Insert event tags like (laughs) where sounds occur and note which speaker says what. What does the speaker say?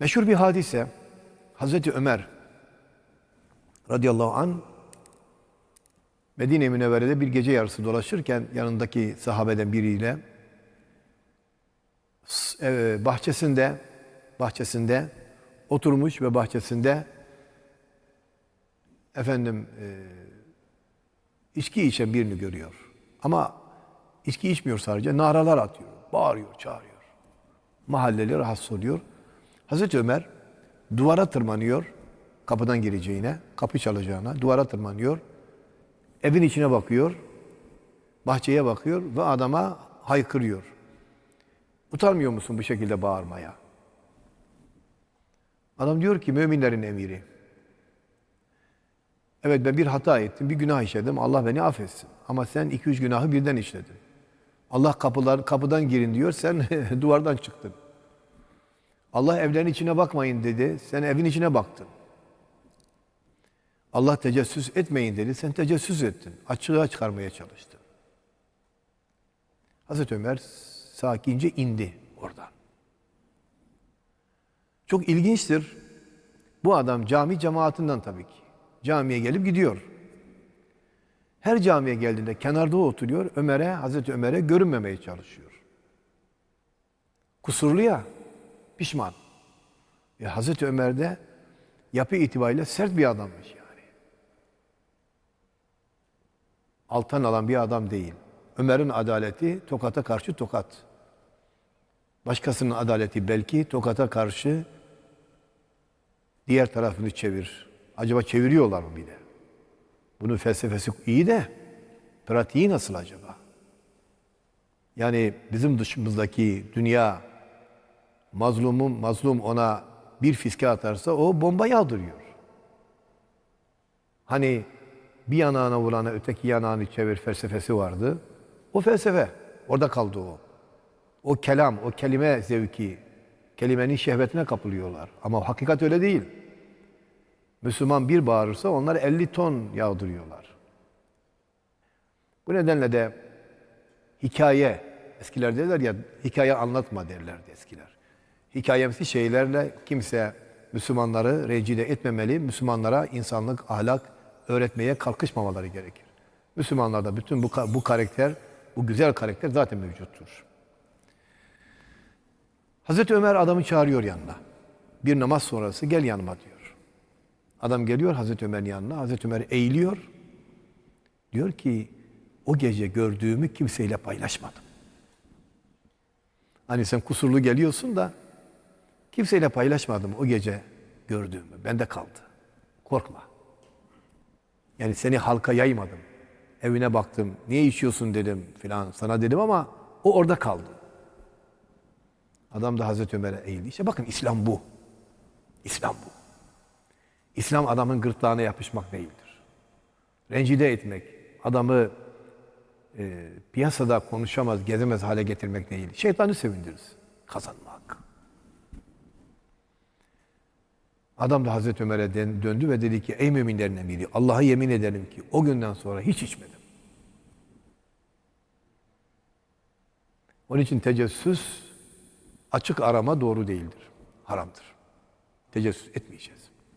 Speaker 1: Meşhur bir hadise. Hazreti Ömer radıyallahu an Medine-i Münevvere'de bir gece yarısı dolaşırken yanındaki sahabeden biriyle e, bahçesinde bahçesinde oturmuş ve bahçesinde efendim e, içki içen birini görüyor. Ama içki içmiyor sadece naralar atıyor, bağırıyor, çağırıyor. Mahalleli rahatsız oluyor. Hazreti Ömer duvara tırmanıyor kapıdan gireceğine, kapı çalacağına duvara tırmanıyor. Evin içine bakıyor, bahçeye bakıyor ve adama haykırıyor. Utanmıyor musun bu şekilde bağırmaya? Adam diyor ki müminlerin emiri. Evet ben bir hata ettim, bir günah işledim. Allah beni affetsin. Ama sen iki üç günahı birden işledin. Allah kapılar kapıdan girin diyor, sen (laughs) duvardan çıktın. Allah evlerin içine bakmayın dedi, sen evin içine baktın. Allah tecessüs etmeyin dedi, sen tecessüs ettin. Açığa çıkarmaya çalıştın. Hazreti Ömer sakince indi oradan. Çok ilginçtir. Bu adam cami cemaatinden tabii ki. Camiye gelip gidiyor. Her camiye geldiğinde kenarda oturuyor. Ömer'e, Hazreti Ömer'e görünmemeye çalışıyor. Kusurlu ya, pişman. E, Hazreti Ömer de yapı itibariyle sert bir adammış yani. Altan alan bir adam değil. Ömer'in adaleti tokata karşı tokat. Başkasının adaleti belki tokata karşı diğer tarafını çevir. Acaba çeviriyorlar mı bir de? Bunun felsefesi iyi de pratiği nasıl acaba? Yani bizim dışımızdaki dünya mazlumun mazlum ona bir fiske atarsa o bomba yağdırıyor. Hani bir yanağına vurana öteki yanağını çevir felsefesi vardı. O felsefe. Orada kaldı o. O kelam, o kelime zevki, kelimenin şehvetine kapılıyorlar. Ama hakikat öyle değil. Müslüman bir bağırırsa onlar 50 ton yağdırıyorlar. Bu nedenle de hikaye, eskiler derler ya hikaye anlatma derlerdi eskiler. Hikayemsi şeylerle kimse Müslümanları rencide etmemeli, Müslümanlara insanlık, ahlak öğretmeye kalkışmamaları gerekir. Müslümanlarda bütün bu, bu karakter, bu güzel karakter zaten mevcuttur. Hazreti Ömer adamı çağırıyor yanına. Bir namaz sonrası gel yanıma diyor. Adam geliyor Hazreti Ömer'in yanına. Hazreti Ömer eğiliyor. Diyor ki o gece gördüğümü kimseyle paylaşmadım. Hani sen kusurlu geliyorsun da kimseyle paylaşmadım o gece gördüğümü. Bende kaldı. Korkma. Yani seni halka yaymadım. Evine baktım. Niye içiyorsun dedim filan sana dedim ama o orada kaldı. Adam da Hazreti Ömer'e eğildi. İşte bakın İslam bu. İslam bu. İslam adamın gırtlağına yapışmak değildir. Rencide etmek, adamı e, piyasada konuşamaz, gezemez hale getirmek değil. Şeytanı sevindiririz. Kazanmak. Adam da Hazreti Ömer'e döndü ve dedi ki ey müminlerin emiri Allah'a yemin ederim ki o günden sonra hiç içmedim. Onun için tecessüs açık arama doğru değildir. Haramdır. Tecessüs etmeyeceğiz.